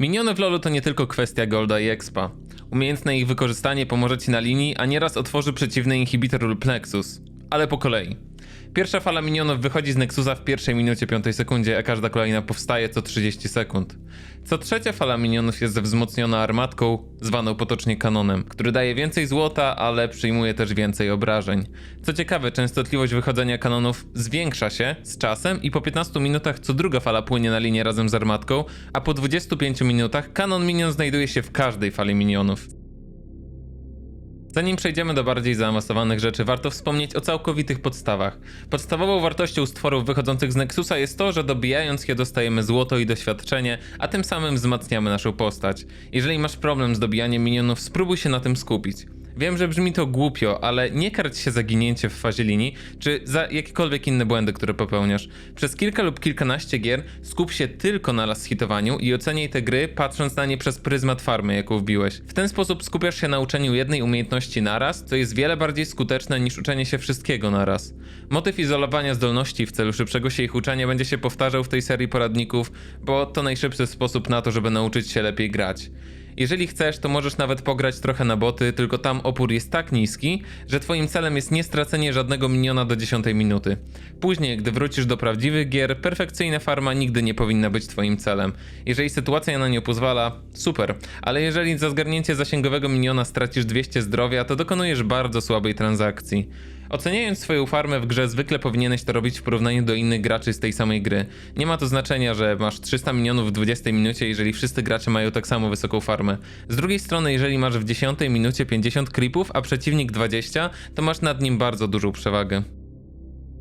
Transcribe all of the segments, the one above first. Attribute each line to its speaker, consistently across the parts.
Speaker 1: Miniony w LoLu to nie tylko kwestia golda i expa. Umiejętne ich wykorzystanie pomoże ci na linii, a nieraz otworzy przeciwny inhibitor lub Nexus. Ale po kolei. Pierwsza fala minionów wychodzi z Nexusa w pierwszej minucie 5 sekundzie, a każda kolejna powstaje co 30 sekund. Co trzecia fala minionów jest wzmocniona armatką, zwaną potocznie kanonem, który daje więcej złota, ale przyjmuje też więcej obrażeń. Co ciekawe, częstotliwość wychodzenia kanonów zwiększa się z czasem i po 15 minutach co druga fala płynie na linię razem z armatką, a po 25 minutach kanon minion znajduje się w każdej fali minionów. Zanim przejdziemy do bardziej zaawansowanych rzeczy, warto wspomnieć o całkowitych podstawach. Podstawową wartością stworów wychodzących z Nexusa jest to, że dobijając je dostajemy złoto i doświadczenie, a tym samym wzmacniamy naszą postać. Jeżeli masz problem z dobijaniem minionów, spróbuj się na tym skupić. Wiem, że brzmi to głupio, ale nie karć się za ginięcie w fazie linii, czy za jakiekolwiek inne błędy, które popełniasz. Przez kilka lub kilkanaście gier skup się tylko na last hitowaniu i oceniaj te gry patrząc na nie przez pryzmat farmy, jaką wbiłeś. W ten sposób skupiasz się na uczeniu jednej umiejętności naraz, co jest wiele bardziej skuteczne niż uczenie się wszystkiego naraz. Motyw izolowania zdolności w celu szybszego się ich uczenia będzie się powtarzał w tej serii poradników, bo to najszybszy sposób na to, żeby nauczyć się lepiej grać. Jeżeli chcesz, to możesz nawet pograć trochę na boty, tylko tam opór jest tak niski, że twoim celem jest nie stracenie żadnego miniona do 10 minuty. Później, gdy wrócisz do prawdziwych gier, perfekcyjna farma nigdy nie powinna być twoim celem. Jeżeli sytuacja na nią pozwala, super, ale jeżeli za zgarnięcie zasięgowego miniona stracisz 200 zdrowia, to dokonujesz bardzo słabej transakcji. Oceniając swoją farmę w grze, zwykle powinieneś to robić w porównaniu do innych graczy z tej samej gry. Nie ma to znaczenia, że masz 300 milionów w 20 minucie, jeżeli wszyscy gracze mają tak samo wysoką farmę. Z drugiej strony, jeżeli masz w 10 minucie 50 creepów, a przeciwnik 20, to masz nad nim bardzo dużą przewagę.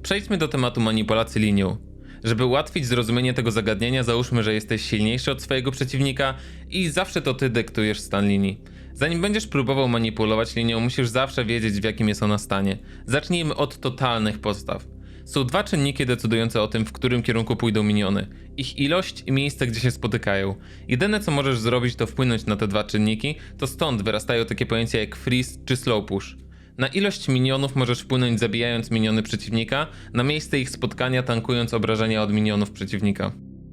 Speaker 1: Przejdźmy do tematu manipulacji linią. Żeby ułatwić zrozumienie tego zagadnienia, załóżmy, że jesteś silniejszy od swojego przeciwnika i zawsze to ty dyktujesz stan linii. Zanim będziesz próbował manipulować linią, musisz zawsze wiedzieć, w jakim jest ona stanie. Zacznijmy od totalnych podstaw. Są dwa czynniki decydujące o tym, w którym kierunku pójdą miniony. Ich ilość i miejsce, gdzie się spotykają. Jedyne, co możesz zrobić, to wpłynąć na te dwa czynniki, to stąd wyrastają takie pojęcia jak freeze czy slow push. Na ilość minionów możesz wpłynąć zabijając miniony przeciwnika, na miejsce ich spotkania tankując obrażenia od minionów przeciwnika.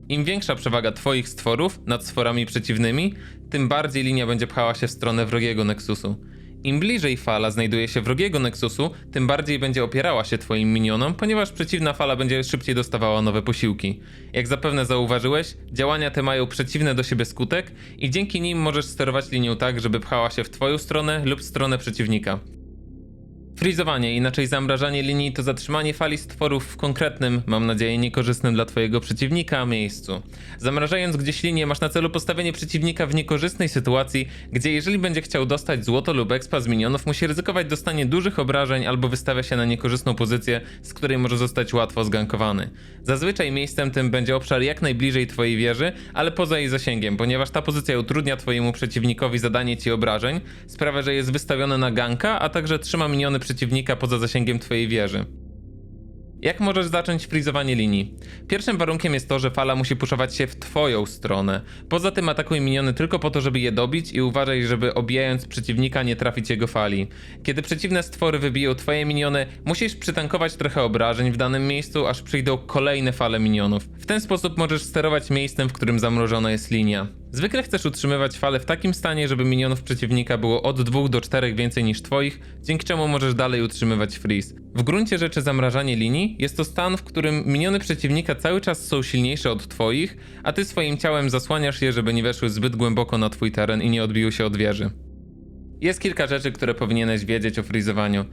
Speaker 1: Im większa przewaga twoich stworów nad stworami przeciwnymi, tym bardziej linia będzie pchała się w stronę wrogiego Nexusu. Im bliżej fala znajduje się wrogiego Nexusu, tym bardziej będzie opierała się twoim minionom, ponieważ przeciwna fala będzie szybciej dostawała nowe posiłki. Jak zapewne zauważyłeś, działania te mają przeciwny do siebie skutek i dzięki nim możesz sterować linią tak, żeby pchała się w twoją stronę lub stronę przeciwnika. Frizowanie, inaczej zamrażanie linii, to zatrzymanie fali stworów w konkretnym, mam nadzieję niekorzystnym dla twojego przeciwnika, miejscu. Zamrażając gdzieś linię, masz na celu postawienie przeciwnika w niekorzystnej sytuacji, gdzie jeżeli będzie chciał dostać złoto lub expa z minionów, musi ryzykować dostanie dużych obrażeń albo wystawia się na niekorzystną pozycję, z której może zostać łatwo zgankowany. Zazwyczaj miejscem tym będzie obszar jak najbliżej twojej wieży, ale poza jej zasięgiem, ponieważ ta pozycja utrudnia twojemu przeciwnikowi zadanie ci obrażeń, sprawia, że jest wystawiony na ganka, a także trzyma miniony przeciwnika poza zasięgiem twojej wieży. Jak możesz zacząć frizowanie linii? Pierwszym warunkiem jest to, że fala musi puszować się w twoją stronę. Poza tym atakuj miniony tylko po to, żeby je dobić i uważaj, żeby obijając przeciwnika nie trafić jego fali. Kiedy przeciwne stwory wybiją twoje miniony, musisz przytankować trochę obrażeń w danym miejscu, aż przyjdą kolejne fale minionów. W ten sposób możesz sterować miejscem, w którym zamrożona jest linia. Zwykle chcesz utrzymywać falę w takim stanie, żeby minionów przeciwnika było od 2 do 4 więcej niż twoich, dzięki czemu możesz dalej utrzymywać freeze. W gruncie rzeczy zamrażanie linii jest to stan, w którym miniony przeciwnika cały czas są silniejsze od twoich, a ty swoim ciałem zasłaniasz je, żeby nie weszły zbyt głęboko na twój teren i nie odbiły się od wieży. Jest kilka rzeczy, które powinieneś wiedzieć o freezowaniu.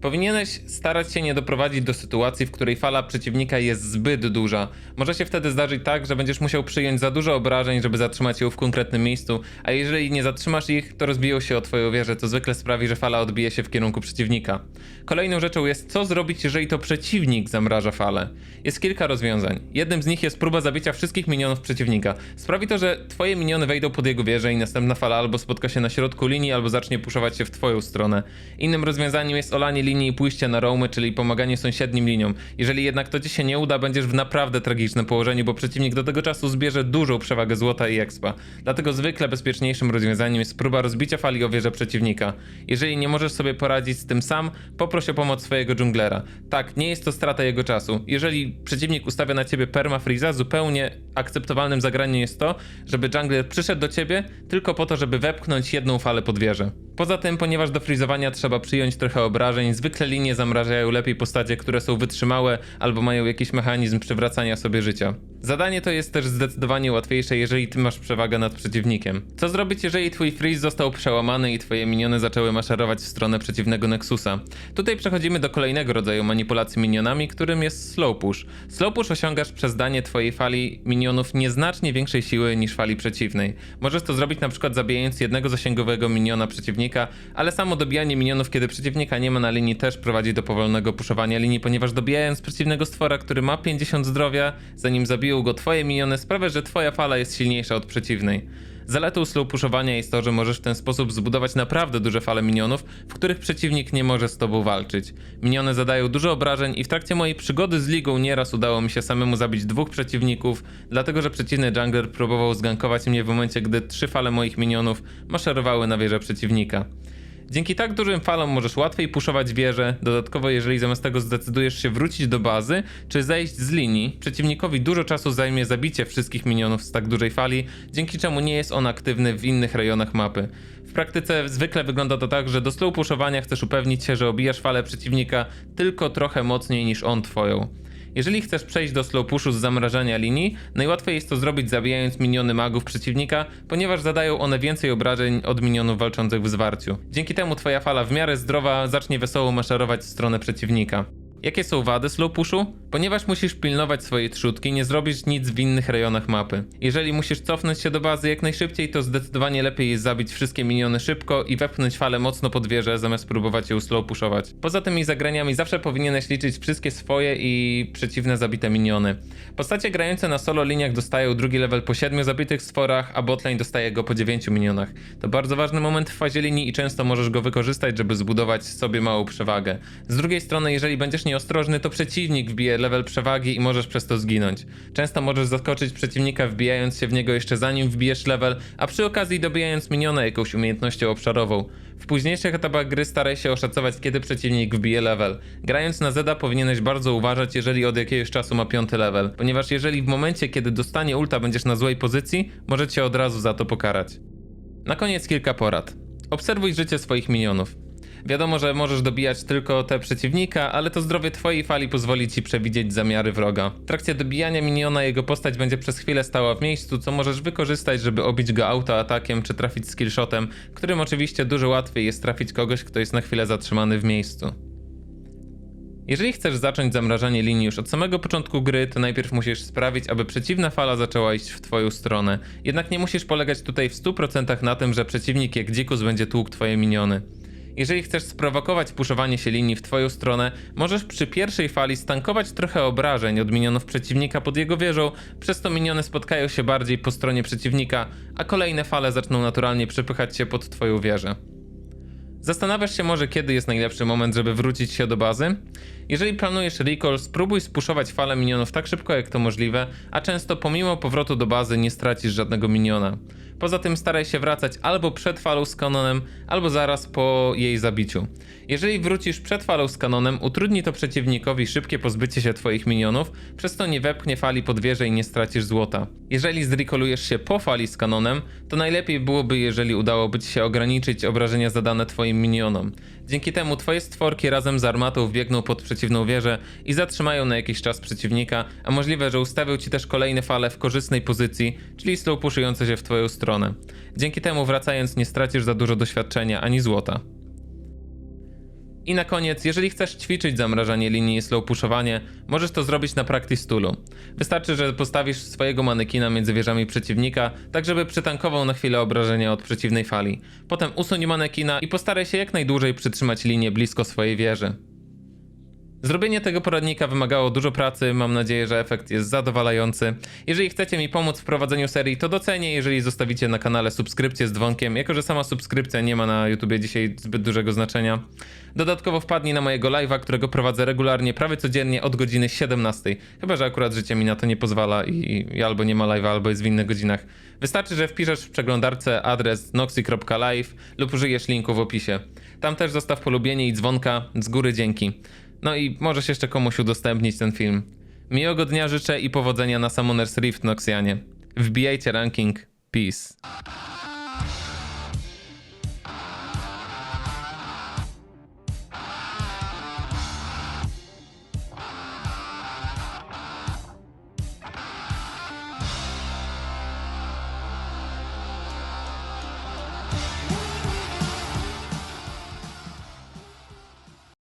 Speaker 1: Powinieneś starać się nie doprowadzić do sytuacji, w której fala przeciwnika jest zbyt duża. Może się wtedy zdarzyć tak, że będziesz musiał przyjąć za dużo obrażeń, żeby zatrzymać ją w konkretnym miejscu, a jeżeli nie zatrzymasz ich, to rozbiją się o twoją wieżę, co zwykle sprawi, że fala odbije się w kierunku przeciwnika. Kolejną rzeczą jest, co zrobić, jeżeli to przeciwnik zamraża falę. Jest kilka rozwiązań. Jednym z nich jest próba zabicia wszystkich minionów przeciwnika. Sprawi to, że twoje miniony wejdą pod jego wieżę i następna fala albo spotka się na środku linii, albo zacznie puszować się w twoją stronę. Innym rozwiązaniem jest olanie linii i pójście na roamy, czyli pomaganie sąsiednim liniom. Jeżeli jednak to ci się nie uda, będziesz w naprawdę tragicznym położeniu, bo przeciwnik do tego czasu zbierze dużą przewagę złota i expa. Dlatego zwykle bezpieczniejszym rozwiązaniem jest próba rozbicia fali o wieżę przeciwnika. Jeżeli nie możesz sobie poradzić z tym sam, poproś o pomoc swojego dżunglera. Tak, nie jest to strata jego czasu. Jeżeli przeciwnik ustawia na ciebie perma freeza, zupełnie akceptowalnym zagraniem jest to, żeby jungler przyszedł do ciebie tylko po to, żeby wepchnąć jedną falę pod wieżę. Poza tym, ponieważ do freezowania trzeba przyjąć trochę obrażeń, zwykle linie zamrażają lepiej postacie, które są wytrzymałe albo mają jakiś mechanizm przywracania sobie życia. Zadanie to jest też zdecydowanie łatwiejsze, jeżeli ty masz przewagę nad przeciwnikiem. Co zrobić, jeżeli twój freeze został przełamany i twoje miniony zaczęły maszerować w stronę przeciwnego Nexusa? Tutaj przechodzimy do kolejnego rodzaju manipulacji minionami, którym jest slow push. Slow push osiągasz przez danie twojej fali minionów nieznacznie większej siły niż fali przeciwnej. Możesz to zrobić na przykład zabijając jednego zasięgowego miniona przeciwnika, ale samo dobijanie minionów, kiedy przeciwnika nie ma na linii też prowadzi do powolnego puszowania linii, ponieważ dobijając przeciwnego stwora, który ma 50 zdrowia, zanim zabiją go twoje miniony, sprawia, że twoja fala jest silniejsza od przeciwnej. Zaletą slow pushowania jest to, że możesz w ten sposób zbudować naprawdę duże fale minionów, w których przeciwnik nie może z tobą walczyć. Miniony zadają dużo obrażeń i w trakcie mojej przygody z ligą nieraz udało mi się samemu zabić dwóch przeciwników, dlatego że przeciwny jungler próbował zgankować mnie w momencie, gdy trzy fale moich minionów maszerowały na wieżę przeciwnika. Dzięki tak dużym falom możesz łatwiej puszować wieżę. Dodatkowo, jeżeli zamiast tego zdecydujesz się wrócić do bazy, czy zejść z linii, przeciwnikowi dużo czasu zajmie zabicie wszystkich minionów z tak dużej fali, dzięki czemu nie jest on aktywny w innych rejonach mapy. W praktyce zwykle wygląda to tak, że do slow puszowania chcesz upewnić się, że obijasz falę przeciwnika tylko trochę mocniej niż on twoją. Jeżeli chcesz przejść do slow pushu z zamrażania linii, najłatwiej jest to zrobić zabijając miniony magów przeciwnika, ponieważ zadają one więcej obrażeń od minionów walczących w zwarciu. Dzięki temu twoja fala w miarę zdrowa zacznie wesoło maszerować w stronę przeciwnika. Jakie są wady slow pushu? Ponieważ musisz pilnować swojej trzutki, nie zrobisz nic w innych rejonach mapy. Jeżeli musisz cofnąć się do bazy jak najszybciej, to zdecydowanie lepiej jest zabić wszystkie miniony szybko i wepchnąć falę mocno pod wieżę, zamiast próbować ją slow pushować. Poza tymi zagraniami zawsze powinieneś liczyć wszystkie swoje i przeciwne zabite miniony. Postacie grające na solo liniach dostają drugi level po 7 zabitych stworach, a botlane dostaje go po 9 minionach. To bardzo ważny moment w fazie linii i często możesz go wykorzystać, żeby zbudować sobie małą przewagę. Z drugiej strony, jeżeli będziesz nieostrożny, to przeciwnik wbije level przewagi i możesz przez to zginąć. Często możesz zaskoczyć przeciwnika wbijając się w niego jeszcze zanim wbijesz level, a przy okazji dobijając miniona jakąś umiejętnością obszarową. W późniejszych etapach gry staraj się oszacować kiedy przeciwnik wbije level. Grając na Zeda powinieneś bardzo uważać, jeżeli od jakiegoś czasu ma piąty level, ponieważ jeżeli w momencie kiedy dostanie ulta będziesz na złej pozycji, może cię od razu za to pokarać. Na koniec kilka porad. Obserwuj życie swoich minionów. Wiadomo, że możesz dobijać tylko te przeciwnika, ale to zdrowie twojej fali pozwoli ci przewidzieć zamiary wroga. W trakcie dobijania miniona jego postać będzie przez chwilę stała w miejscu, co możesz wykorzystać, żeby obić go autoatakiem czy trafić skillshotem, którym oczywiście dużo łatwiej jest trafić kogoś, kto jest na chwilę zatrzymany w miejscu. Jeżeli chcesz zacząć zamrażanie linii już od samego początku gry, to najpierw musisz sprawić, aby przeciwna fala zaczęła iść w twoją stronę. Jednak nie musisz polegać tutaj w 100% na tym, że przeciwnik jak dzikus będzie tłukł twoje miniony. Jeżeli chcesz sprowokować puszowanie się linii w twoją stronę, możesz przy pierwszej fali stankować trochę obrażeń od minionów przeciwnika pod jego wieżą, przez to miniony spotkają się bardziej po stronie przeciwnika, a kolejne fale zaczną naturalnie przepychać się pod twoją wieżę. Zastanawiasz się może, kiedy jest najlepszy moment, żeby wrócić się do bazy? Jeżeli planujesz recall, spróbuj spuszować falę minionów tak szybko jak to możliwe, a często pomimo powrotu do bazy nie stracisz żadnego miniona. Poza tym staraj się wracać albo przed falą z kanonem, albo zaraz po jej zabiciu. Jeżeli wrócisz przed falą z kanonem, utrudni to przeciwnikowi szybkie pozbycie się twoich minionów, przez to nie wepchnie fali pod wieżę i nie stracisz złota. Jeżeli zrekolujesz się po fali z kanonem, to najlepiej byłoby, jeżeli udałoby ci się ograniczyć obrażenia zadane twoim minionom. Dzięki temu twoje stworki razem z armatą wbiegną pod przeciwną wieżę i zatrzymają na jakiś czas przeciwnika, a możliwe, że ustawią ci też kolejne fale w korzystnej pozycji, czyli slow puszujące się w twoją stronę. Dzięki temu wracając nie stracisz za dużo doświadczenia ani złota. I na koniec, jeżeli chcesz ćwiczyć zamrażanie linii i slow pushowanie, możesz to zrobić na practice toolu. Wystarczy, że postawisz swojego manekina między wieżami przeciwnika, tak żeby przytankował na chwilę obrażenia od przeciwnej fali. Potem usuń manekina i postaraj się jak najdłużej przytrzymać linię blisko swojej wieży. Zrobienie tego poradnika wymagało dużo pracy, mam nadzieję, że efekt jest zadowalający. Jeżeli chcecie mi pomóc w prowadzeniu serii, to docenię, jeżeli zostawicie na kanale subskrypcję z dzwonkiem, jako że sama subskrypcja nie ma na YouTubie dzisiaj zbyt dużego znaczenia. Dodatkowo wpadnij na mojego live'a, którego prowadzę regularnie, prawie codziennie od godziny 17. Chyba, że akurat życie mi na to nie pozwala i, i albo nie ma live'a, albo jest w innych godzinach. Wystarczy, że wpiszesz w przeglądarce adres noxy.live lub użyjesz linku w opisie. Tam też zostaw polubienie i dzwonka, z góry dzięki. No i możesz jeszcze komuś udostępnić ten film. Miłego dnia życzę i powodzenia na Summoner's Rift Noxianie. Wbijajcie ranking. Peace.